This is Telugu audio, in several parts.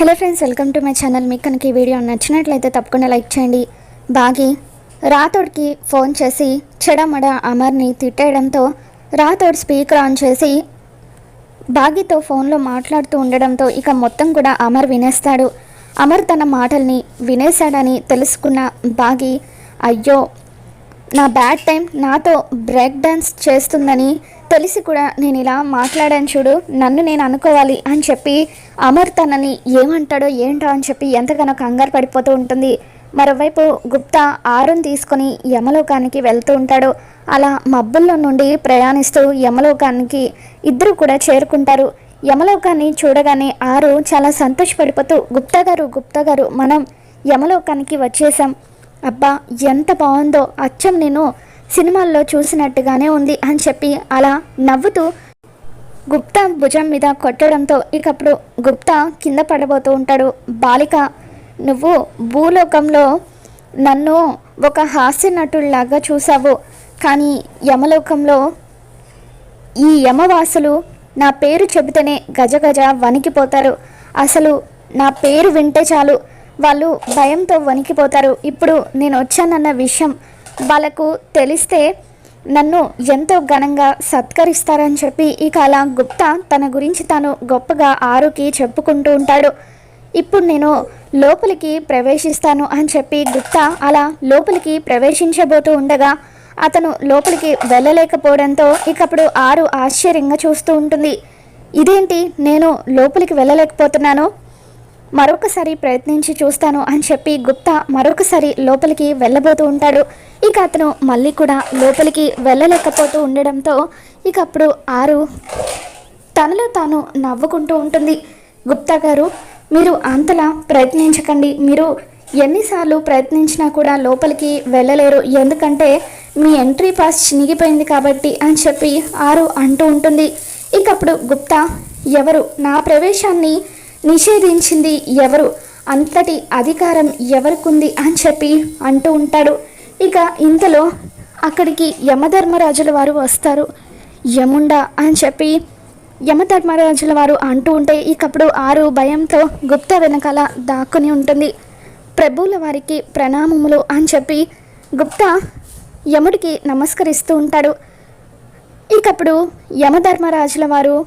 Hello friends welcome to my channel. మీకు కనుక ఈ వీడియో నచ్చినట్లయితే తప్పకుండా లైక్ చేయండి. బాగి రాథోడ్కి ఫోన్ చేసి చెడమడ అమర్ని తిట్టేయడంతో రాథోడ్ స్పీకర్ ఆన్ చేసి బాగితో ఫోన్లో మాట్లాడుతూ ఉండడంతో ఇక మొత్తం కూడా అమర్ వినేస్తాడు. అమర్ తన మాటల్ని వినేశాడని తెలుసుకున్న బాగి అయ్యో నా బ్యాడ్ టైం నాతో బ్రేక్ డాన్స్ చేస్తుందని తెలిసి కూడా నేను ఇలా మాట్లాడాను చూడు నన్ను నేను అనుకోవాలి అని చెప్పి అమర్ తనని ఏమంటాడో ఏంటో అని చెప్పి ఎంతగానో కంగారు పడిపోతూ ఉంటుంది. మరోవైపు గుప్తా ఆరుని తీసుకొని యమలోకానికి వెళ్తూ ఉంటాడు. అలా మబ్బుల్లో నుండి ప్రయాణిస్తూ యమలోకానికి ఇద్దరు కూడా చేరుకుంటారు. యమలోకాన్ని చూడగానే ఆరు చాలా సంతోషపడిపోతూ గుప్తా గారు గుప్తా గారు మనం యమలోకానికి వచ్చేసాం అబ్బా ఎంత బాగుందో. అచ్చం నేను సినిమాల్లో చూసినట్టుగానే ఉంది అని చెప్పి అలా నవ్వుతూ గుప్తా భుజం మీద కొట్టడంతో ఇకప్పుడు గుప్తా కింద పడబోతూ ఉంటాడు. బాలిక నువ్వు భూలోకంలో నన్ను ఒక హాస్య నటుల్లాగా చూసావు కానీ యమలోకంలో ఈ యమవాసులు నా పేరు చెబితేనే గజగజ వణికిపోతారు. అసలు నా పేరు వింటే చాలు. వాళ్ళు భయంతో వణికిపోతారు. ఇప్పుడు నేను వచ్చానన్న విషయం వాళ్ళకు తెలిస్తే నన్ను ఎంతో ఘనంగా సత్కరిస్తారని చెప్పి ఇక అలా గుప్తా తన గురించి తాను గొప్పగా ఆరుకి చెప్పుకుంటూ ఉంటాడు. ఇప్పుడు నేను లోపలికి ప్రవేశిస్తాను అని చెప్పి గుప్తా అలా లోపలికి ప్రవేశించబోతూ ఉండగా అతను లోపలికి వెళ్ళలేకపోవడంతో ఇకప్పుడు ఆరు ఆశ్చర్యంగా చూస్తూ ఉంటుంది. ఇదేంటి నేను లోపలికి వెళ్ళలేకపోతున్నాను? మరొకసారి ప్రయత్నించి చూస్తాను అని చెప్పి గుప్తా మరొకసారి లోపలికి వెళ్ళబోతూ ఉంటాడు. ఇక అతను మళ్ళీ కూడా లోపలికి వెళ్ళలేకపోతూ ఉండడంతో ఇక అప్పుడు ఆరు తనలో తాను నవ్వుకుంటూ ఉంటుంది. గుప్తా గారు మీరు అంతలా ప్రయత్నించకండి. మీరు ఎన్నిసార్లు ప్రయత్నించినా కూడా లోపలికి వెళ్ళలేరు. ఎందుకంటే మీ ఎంట్రీ పాస్ చినిగిపోయింది కాబట్టి అని చెప్పి ఆరు అంటూ ఉంటుంది. ఇకప్పుడు గుప్తా ఎవరు? నా ప్రవేశాన్ని నిషేధించింది ఎవరు? అంతటి అధికారం ఎవరికుంది అని చెప్పి అంటూ ఉంటాడు. ఇక ఇంతలో అక్కడికి యమధర్మరాజుల వారు వస్తారు. యముండ అని చెప్పి యమధర్మరాజుల వారు అంటూ ఉంటే ఇకప్పుడు ఆరు భయంతో గుప్త వెనకాల దాక్కుని ఉంటుంది. ప్రభువుల వారికి ప్రణామములు అని చెప్పి గుప్తా యముడికి నమస్కరిస్తూ ఉంటాడు. ఇకప్పుడు యమధర్మరాజుల వారు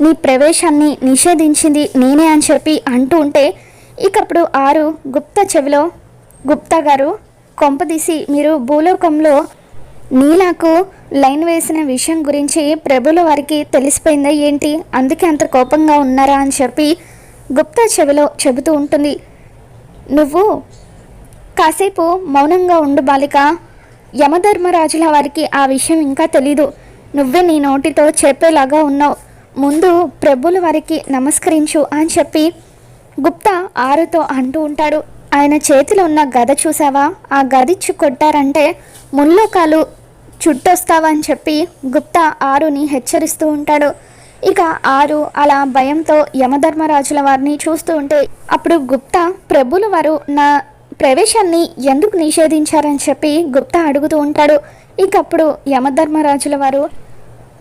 నీ ప్రవేశాన్ని నిషేధించింది నేనే అని చెప్పి అంటూ ఉంటే ఇకప్పుడు ఆరు గుప్తా చెవిలో గుప్తా గారు కొంపదీసి మీరు భూలోకంలో నీలాకు లైన్ వేసిన విషయం గురించి ప్రభుల వారికి తెలిసిపోయిందా ఏంటి? అందుకే అంత కోపంగా ఉన్నారా అని చెప్పి గుప్తా చెవిలో చెబుతూ ఉంటుంది. నువ్వు కాసేపు మౌనంగా ఉండు బాలిక. యమధర్మరాజుల వారికి ఆ విషయం ఇంకా తెలీదు. నువ్వే నీ నోటితో చెప్పేలాగా ఉన్నావు. ముందు ప్రభుల వారికి నమస్కరించు అని చెప్పి గుప్తా ఆరుతో అంటూ ఉంటాడు. ఆయన చేతిలో ఉన్న గద చూసావా ఆ గదిచ్చి కొట్టారంటే ముల్లోకాలు చుట్టొస్తావా అని చెప్పి గుప్తా ఆరుని హెచ్చరిస్తూ ఉంటాడు. ఇక ఆరు అలా భయంతో యమధర్మరాజుల వారిని చూస్తూ ఉంటే అప్పుడు గుప్తా ప్రభుల వారు నా ప్రవేశాన్ని ఎందుకు నిషేధించారని చెప్పి గుప్తా అడుగుతూ ఉంటాడు. ఇకప్పుడు యమధర్మరాజుల వారు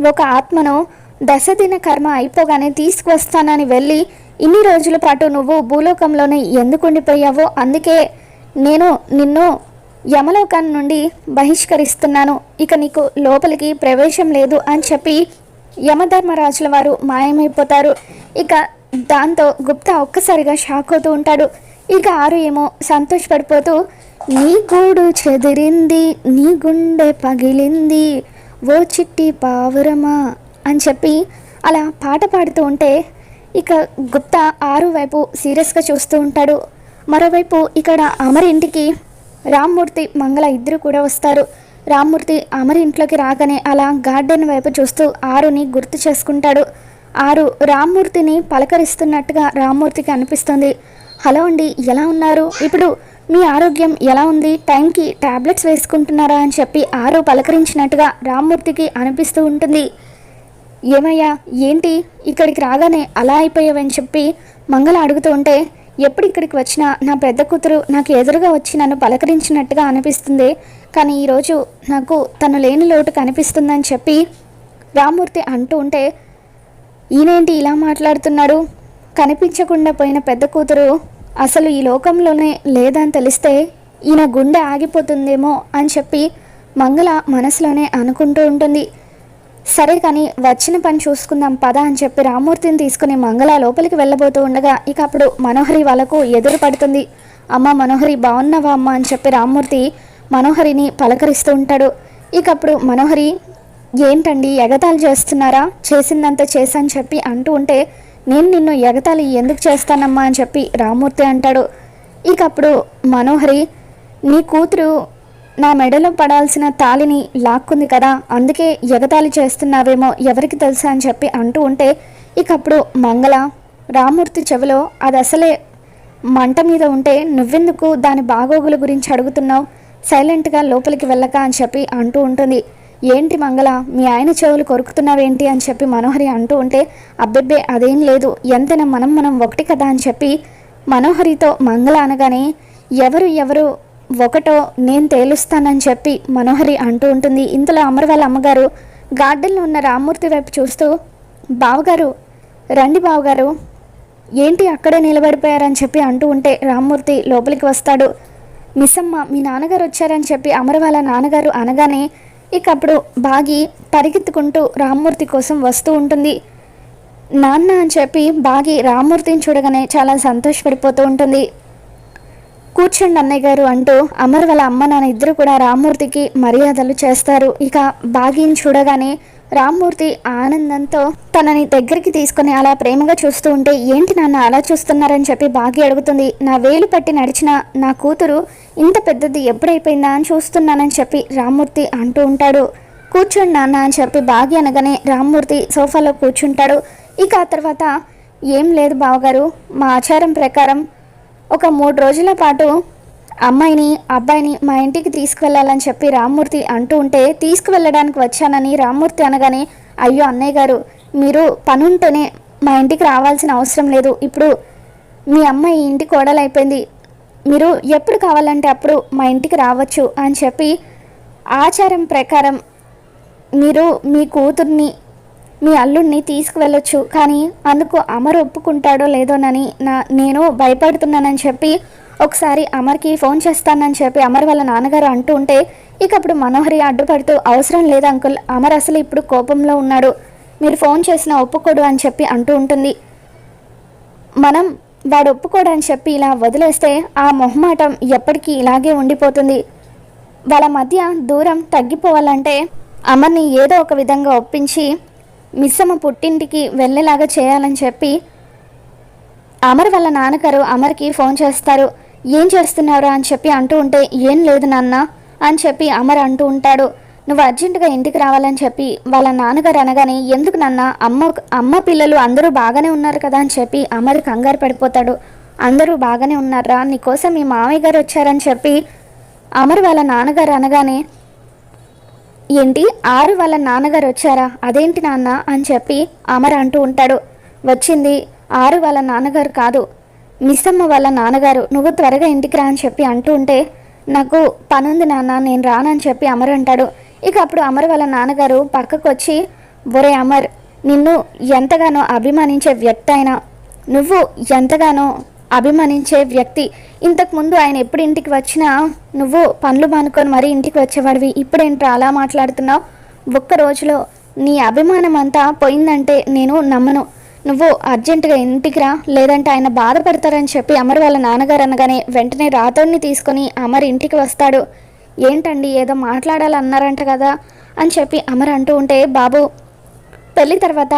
ఒక ఆత్మను దశదిన కర్మ అయిపోగానే తీసుకువస్తానని వెళ్ళి ఇన్ని రోజుల పాటు నువ్వు భూలోకంలోనే ఎందుకు ఉండిపోయావో అందుకే నేను నిన్ను యమలోకం నుండి బహిష్కరిస్తున్నాను. ఇక నీకు లోపలికి ప్రవేశం లేదు అని చెప్పి యమధర్మరాజుల వారు మాయమైపోతారు. ఇక దాంతో గుప్తా ఒక్కసారిగా షాక్ అవుతూ ఉంటాడు. ఇక ఆరు ఏమో సంతోషపడిపోతూ నీ గూడు చెదిరింది నీ గుండె పగిలింది ఓ చిట్టి పావురమా? అని చెప్పి అలా పాట పాడుతూ ఉంటే ఇక గుప్తా ఆరు వైపు సీరియస్గా చూస్తూ ఉంటాడు. మరోవైపు ఇక్కడ అమర్ ఇంటికి రామ్మూర్తి మంగళ ఇద్దరు కూడా వస్తారు. రామ్మూర్తి అమర్ ఇంట్లోకి రాగానే అలా గార్డెన్ వైపు చూస్తూ ఆరుని గుర్తు చేసుకుంటాడు. ఆరు రామ్మూర్తిని పలకరిస్తున్నట్టుగా రామ్మూర్తికి అనిపిస్తుంది. హలో అండి ఎలా ఉన్నారు? ఇప్పుడు మీ ఆరోగ్యం ఎలా ఉంది? టైంకి టాబ్లెట్స్ వేసుకుంటున్నారా? అని చెప్పి ఆరు పలకరించినట్టుగా రామ్మూర్తికి అనిపిస్తూ ఉంటుంది. ఏమయ్యా? ఏంటి? ఇక్కడికి రాగానే అలా అయిపోయావని చెప్పి మంగళ అడుగుతూ ఉంటే ఎప్పుడు ఇక్కడికి వచ్చినా నా పెద్ద కూతురు నాకు ఎదురుగా వచ్చి నన్ను పలకరించినట్టుగా అనిపిస్తుంది. కానీ ఈరోజు నాకు తను లేని లోటు కనిపిస్తుందని చెప్పి రామూర్తి అంటూ ఉంటే ఈయనేంటి ఇలా మాట్లాడుతున్నాడు? కనిపించకుండా పోయిన పెద్ద కూతురు అసలు ఈ లోకంలోనే లేదని తెలిస్తే ఈయన గుండె ఆగిపోతుందేమో అని చెప్పి మంగళ మనసులోనే అనుకుంటూ ఉంటుంది. సరే కానీ వచ్చిన పని చూసుకుందాం పద అని చెప్పి రామూర్తిని తీసుకుని మంగళ లోపలికి వెళ్ళబోతూ ఉండగా ఇక అప్పుడు మనోహరి వాళ్ళకు ఎదురు పడుతుంది. అమ్మ మనోహరి బాగున్నావా అమ్మ అని చెప్పి రామ్మూర్తి మనోహరిని పలకరిస్తూ ఉంటాడు. ఇక అప్పుడు మనోహరి ఏంటండి ఎగతాళి చేస్తున్నారా? చేసిందంత చేశాని చెప్పి అంటూ ఉంటే నేను నిన్ను ఎగతాళి ఎందుకు చేస్తానమ్మా అని చెప్పి రామూర్తి అంటాడు. ఇక అప్పుడు మనోహరి నీ కూతురు నా మెడలో పడాల్సిన తాలిని లాక్కుంది కదా అందుకే ఎగతాళి చేస్తున్నావేమో ఎవరికి తెలుసా అని చెప్పి అంటూ ఉంటే ఇకప్పుడు మంగళ రామూర్తి చెవిలో అది అసలే మంట మీద ఉంటే నువ్వెందుకు దాని బాగోగుల గురించి అడుగుతున్నావు? సైలెంట్గా లోపలికి వెళ్ళక అని చెప్పి అంటూ ఉంటుంది. ఏంటి మంగళ మీ ఆయన చెవులు కొరుకుతున్నావేంటి? అని చెప్పి మనోహరి అంటూ ఉంటే అబ్బెబ్బే అదేం లేదు. ఎంతైనా మనం మనం ఒకటి కదా అని చెప్పి మనోహరితో మంగళ అనగానే ఎవరు ఎవరు ఒకటో నేను తేలుస్తానని చెప్పి మనోహరి అంటూ ఉంటుంది. ఇంతలో అమర్ వాళ్ళ అమ్మగారు గార్డెన్లో ఉన్న రామ్మూర్తి వైపు చూస్తూ బావగారు రండి బావగారు. ఏంటి అక్కడే నిలబడిపోయారని చెప్పి అంటూ ఉంటే రామ్మూర్తి లోపలికి వస్తాడు. మిస్సమ్మ మీ నాన్నగారు వచ్చారని చెప్పి అమర్ వాళ్ళ నాన్నగారు అనగానే ఇక అప్పుడు బాగి పరిగెత్తుకుంటూ రామ్మూర్తి కోసం వస్తూ ఉంటుంది. నాన్న అని చెప్పి బాగి రామ్మూర్తిని చూడగానే చాలా సంతోషపడిపోతూ ఉంటుంది. కూర్చోండి అన్నయ్య గారు అంటూ అమర్ వాళ్ళ అమ్మ నాన్న ఇద్దరు కూడా రామ్మూర్తికి మర్యాదలు చేస్తారు. ఇక బాగిని చూడగానే రామ్మూర్తి ఆనందంతో తనని దగ్గరికి తీసుకొని అలా ప్రేమగా చూస్తూ ఉంటే ఏంటి నాన్న అలా చూస్తున్నారని చెప్పి బాగి అడుగుతుంది. నా వేలు పట్టి నడిచిన నా కూతురు ఇంత పెద్దది ఎప్పుడైపోయిందా అని చూస్తున్నానని చెప్పి రామ్మూర్తి అంటూ ఉంటాడు. కూర్చోండి నాన్న అని చెప్పి బాగి అనగానే రామ్మూర్తి సోఫాలో కూర్చుంటాడు. ఇక ఆ తర్వాత ఏం లేదు బావగారు మా ఆచారం ప్రకారం ఒక మూడు రోజుల పాటు అమ్మాయిని అబ్బాయిని మా ఇంటికి తీసుకువెళ్ళాలని చెప్పి రామ్మూర్తి అంటూ ఉంటే తీసుకువెళ్ళడానికి వచ్చానని రామ్మూర్తి అనగానే అయ్యో అన్నయ్య గారు మీరు పనుంటేనే మా ఇంటికి రావాల్సిన అవసరం లేదు. ఇప్పుడు మీ అమ్మాయి ఇంటి కోడలైపోయింది. మీరు ఎప్పుడు కావాలంటే అప్పుడు మా ఇంటికి రావచ్చు అని చెప్పి ఆచారం ప్రకారం మీరు మీ కూతుర్ని మీ అల్లుడిని తీసుకువెళ్ళొచ్చు. కానీ అందుకు అమర్ ఒప్పుకుంటాడో లేదోనని నా నేను భయపడుతున్నానని చెప్పి ఒకసారి అమర్కి ఫోన్ చేస్తానని చెప్పి అమర్ వాళ్ళ నాన్నగారు అంటూ ఉంటే ఇక అప్పుడు మనోహరి అడ్డుపడుతూ అవసరం లేదు అంకుల్ అమర్ అసలు ఇప్పుడు కోపంలో ఉన్నాడు. మీరు ఫోన్ చేసినా ఒప్పుకోడు అని చెప్పి అంటూ ఉంటుంది. మనం వాడు ఒప్పుకోడు అని చెప్పి ఇలా వదిలేస్తే ఆ మొహమాటం ఎప్పటికీ ఇలాగే ఉండిపోతుంది. వాళ్ళ మధ్య దూరం తగ్గిపోవాలంటే అమర్ని ఏదో ఒక విధంగా ఒప్పించి మిస్సమ్మ పుట్టింటికి వెళ్ళేలాగా చేయాలని చెప్పి అమర్ వాళ్ళ నాన్నగారు అమర్కి ఫోన్ చేస్తారు. ఏం చేస్తున్నారు అని చెప్పి అంటూ ఉంటే ఏం లేదు నాన్న అని చెప్పి అమర్ అంటూ ఉంటాడు. నువ్వు అర్జెంటుగా ఇంటికి రావాలని చెప్పి వాళ్ళ నాన్నగారు అనగానే ఎందుకు నాన్న? అమ్మ అమ్మ పిల్లలు అందరూ బాగానే ఉన్నారు కదా అని చెప్పి అమర్ కంగారు పడిపోతాడు. అందరూ బాగానే ఉన్నారా? నీకోసం మీ మామయ్య గారు వచ్చారని చెప్పి అమర్ వాళ్ళ నాన్నగారు అనగానే ఏంటి ఆరు వాళ్ళ నాన్నగారు వచ్చారా? అదేంటి నాన్న అని చెప్పి అమర్ అంటూ ఉంటాడు. వచ్చింది ఆరు వాళ్ళ నాన్నగారు కాదు. మిస్సమ్మ వాళ్ళ నాన్నగారు నువ్వు త్వరగా ఇంటికి రా అని చెప్పి అంటూ ఉంటే నాకు పనుంది నాన్న నేను రానని చెప్పి అమర్ అంటాడు. ఇక అప్పుడు అమర్ వాళ్ళ నాన్నగారు పక్కకు వచ్చి ఒరే అమర్ నిన్ను ఎంతగానో అభిమానించే వ్యక్తి అయినా నువ్వు ఎంతగానో అభిమానించే వ్యక్తి. ఇంతకుముందు ఆయన ఎప్పుడు ఇంటికి వచ్చినా నువ్వు పనులు మానుకొని మరీ ఇంటికి వచ్చేవాడివి ఇప్పుడేంట్రా అలా మాట్లాడుతున్నావు? ఒక్క రోజులో నీ అభిమానం అంతా పోయిందంటే నేను నమ్మను. నువ్వు అర్జెంటుగా ఇంటికి రా లేదంటే ఆయన బాధపడతారని చెప్పి అమర్ వాళ్ళ నాన్నగారు అనగానే వెంటనే రాతోడిని తీసుకొని అమర్ ఇంటికి వస్తాడు. ఏంటండి ఏదో మాట్లాడాలన్నారంట కదా అని చెప్పి అమర్ అంటూ ఉంటే బాబు పెళ్ళి తర్వాత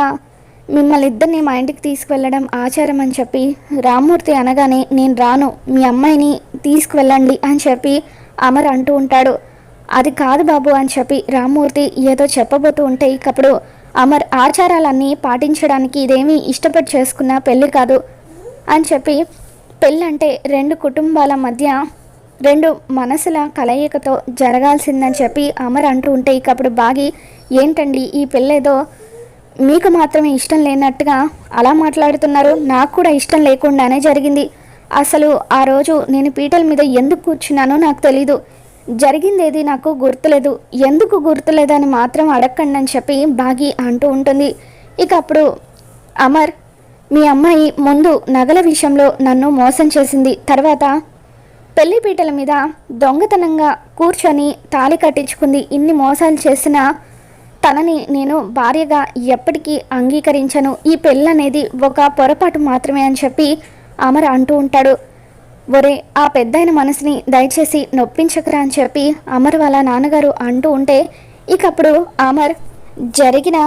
మిమ్మల్ని ఇద్దరిని మా ఇంటికి తీసుకువెళ్ళడం ఆచారం అని చెప్పి రామ్మూర్తి అనగానే నేను రాను మీ అమ్మాయిని తీసుకువెళ్ళండి అని చెప్పి అమర్ అంటూ ఉంటాడు. అది కాదు బాబు అని చెప్పి రామ్మూర్తి ఏదో చెప్పబోతూ ఉంటే ఇకప్పుడు అమర్ ఆచారాలన్నీ పాటించడానికి ఇదేమీ ఇష్టపడి చేసుకున్న పెళ్ళి కాదు అని చెప్పి పెళ్ళంటే రెండు కుటుంబాల మధ్య రెండు మనసుల కలయికతో జరగాల్సిందని చెప్పి అమర్ అంటూ ఉంటే ఇకప్పుడు బాగి ఏంటండి ఈ పెళ్ళేదో మీకు మాత్రమే ఇష్టం లేనట్టుగా అలా మాట్లాడుతున్నారు. నాకు కూడా ఇష్టం లేకుండానే జరిగింది. అసలు ఆ రోజు నేను పీటల మీద ఎందుకు కూర్చున్నానో నాకు తెలీదు. జరిగిందేది నాకు గుర్తులేదు. ఎందుకు గుర్తులేదని మాత్రం అడగకండి అని చెప్పి బాగి అంటూ ఉంటుంది. ఇక అప్పుడు అమర్ మీ అమ్మాయి ముందు నగల విషయంలో నన్ను మోసం చేసింది. తర్వాత పెళ్ళిపీటల మీద దొంగతనంగా కూర్చొని తాళి కట్టించుకుంది. ఇన్ని మోసాలు చేసినా తనని నేను భార్యగా ఎప్పటికీ అంగీకరించను. ఈ పెళ్ళి అనేది ఒక పొరపాటు మాత్రమే అని చెప్పి అమర్ అంటూ ఉంటాడు. ఒరే ఆ పెద్దయిన మనసుని దయచేసి నొప్పించకరా అని చెప్పి అమర్ వాళ్ళ నాన్నగారు అంటూ ఉంటే ఇకప్పుడు అమర్ జరిగిన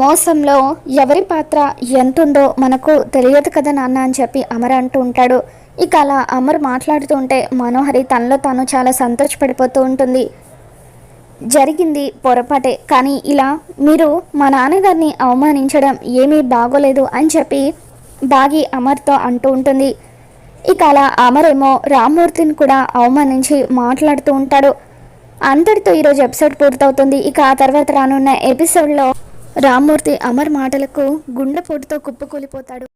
మోసంలో ఎవరి పాత్ర ఎంతుందో మనకు తెలియదు కదా నాన్న అని చెప్పి అమర్ అంటూ ఉంటాడు. ఇక అలా అమర్ మాట్లాడుతూ ఉంటే మనోహరి తనలో తాను చాలా సంతోషపడిపోతూ ఉంటుంది. జరిగింది పొరపాటే. కానీ ఇలా మీరు మా నాన్నగారిని అవమానించడం ఏమీ బాగోలేదు అని చెప్పి బాగి అమర్తో అంటూ ఉంటుంది. ఇక అలా అమరేమో రామ్మూర్తిని కూడా అవమానించి మాట్లాడుతూ ఉంటాడు. అంతటితో ఈరోజు ఎపిసోడ్ పూర్తవుతుంది. ఇక ఆ తర్వాత రానున్న ఎపిసోడ్లో రామ్మూర్తి అమర్ మాటలకు గుండెపోటుతో కుప్పకూలిపోతాడు.